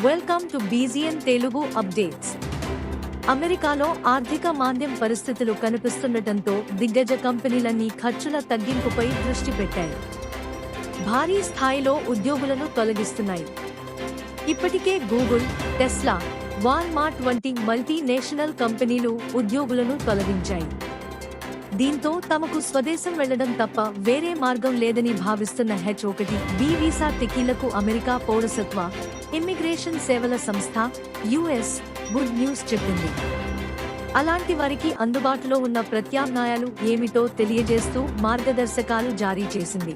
Welcome to BGN Telugu updates అమెరికాలో ఆర్థిక మాంద్యం పరిస్థితులు కనిపిస్తుండటంతో దిగ్గజ కంపెనీలన్నీ ఖర్చుల తగ్గింపుపై దృష్టి పెట్టాయి. భారీ స్థాయిలో ఉద్యోగులను తొలగిస్తున్నాయి. ఇప్పటికే గూగుల్ టెస్లా వాల్మార్ట్ వంటి మల్టీనేషనల్ కంపెనీలు ఉద్యోగులను తొలగించాయి. దీంతో తమకు స్వదేశం వెళ్ళడం తప్ప వేరే మార్గం లేదని భావిస్తున్న హెచ్ ఒకటి బి వీసా టికీలకు అమెరికా పౌరసత్వ ఇమ్మిగ్రేషన్ సేవల సంస్థ యుఎస్ గుడ్ న్యూస్ చెప్పింది. అలాంటి వారికి అందుబాటులో ఉన్న ప్రత్యామ్నాయాలు ఏమిటో తెలియజేస్తూ మార్గదర్శకాలు జారీ చేసింది.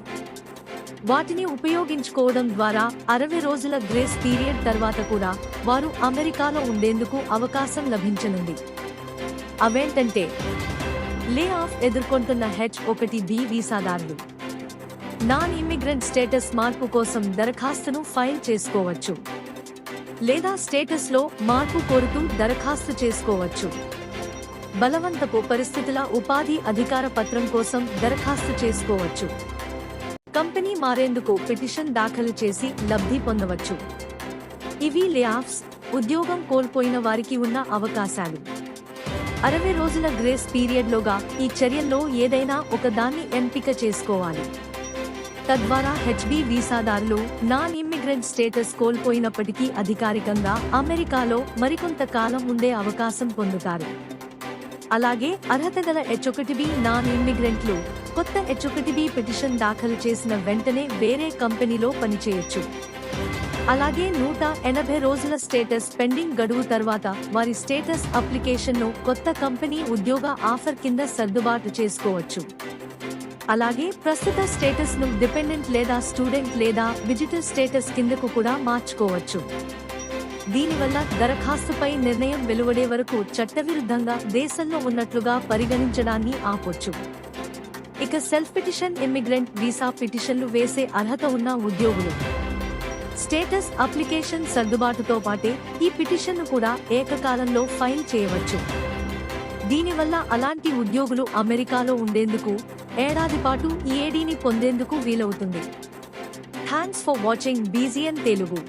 వాటిని ఉపయోగించుకోవడం ద్వారా అరవై రోజుల గ్రేస్ పీరియడ్ తర్వాత కూడా వారు అమెరికాలో ఉండేందుకు అవకాశం లభించనుంది. అవేంటంటే లే ఆఫ్ ఎదుర్కొంటున్న హెచ్ ఒకటి బి వీసాదారులు నాన్ ఇమ్మిగ్రెంట్ స్టేటస్ మార్పు కోసం దరఖాస్తును ఫైల్ చేసుకోవచ్చు. లేదా స్టేటస్లో మార్పు కోరుతూ దరఖాస్తు చేసుకోవచ్చు. బలవంతపు పరిస్థితుల ఉపాధి అధికార పత్రం కోసం దరఖాస్తు చేసుకోవచ్చు. కంపెనీ మారేందుకు పిటిషన్ దాఖలు చేసి లబ్ధి పొందవచ్చు. ఇవి లేఆఫ్స్ ఉద్యోగం కోల్పోయిన వారికి ఉన్న అవకాశాలు. అరవై రోజుల గ్రేస్ పీరియడ్లోగా ఈ చర్యల్లో ఏదైనా ఒకదాన్ని ఎంపిక చేసుకోవాలి. తద్వారా హెచ్బి వీసాదారులు నాన్ ఇమ్మిగ్రెంట్ స్టేటస్ కోల్పోయినప్పటికీ అధికారికంగా అమెరికాలో మరికొంత కాలం ఉండే అవకాశం పొందుతారు. అలాగే అర్హత గల హెచ్ఒకటిబి నాన్ ఇమ్మిగ్రెంట్లు కొత్త హెచ్ఒకటిబి పిటిషన్ దాఖలు చేసిన వెంటనే వేరే కంపెనీలో పనిచేయొచ్చు. అలాగే నూట ఎనభై రోజుల స్టేటస్ పెండింగ్ గడువు తర్వాత వారి స్టేటస్ అప్లికేషన్ను కొత్త కంపెనీ ఉద్యోగ ఆఫర్ కింద సర్దుబాటు చేసుకోవచ్చు. అలాగే ప్రస్తుత స్టేటస్ను డిపెండెంట్ లేదా స్టూడెంట్ లేదా విజిటర్ స్టేటస్ కిందకు కూడా మార్చుకోవచ్చు. దీనివల్ల దరఖాస్తుపై నిర్ణయం వెలువడే వరకు చట్టవిరుద్ధంగా దేశంలో ఉన్నట్లుగా పరిగణించడాన్ని ఆపొచ్చు. ఇక సెల్ఫ్ పిటిషన్ ఇమ్మిగ్రెంట్ వీసా పిటిషన్లు వేసే అర్హత ఉన్న ఉద్యోగులు. స్టేటస్ అప్లికేషన్ సర్దుబాటుతో పాటే ఈ పిటిషన్ను కూడా ఏకకాలంలో ఫైల్ చేయవచ్చు. దీనివల్ల అలాంటి ఉద్యోగులు అమెరికాలో ఉండేందుకు ఏడాది పాటు ఈ ఏడీని పొందేందుకు వీలవుతుంది. Thanks for watching BGN Telugu.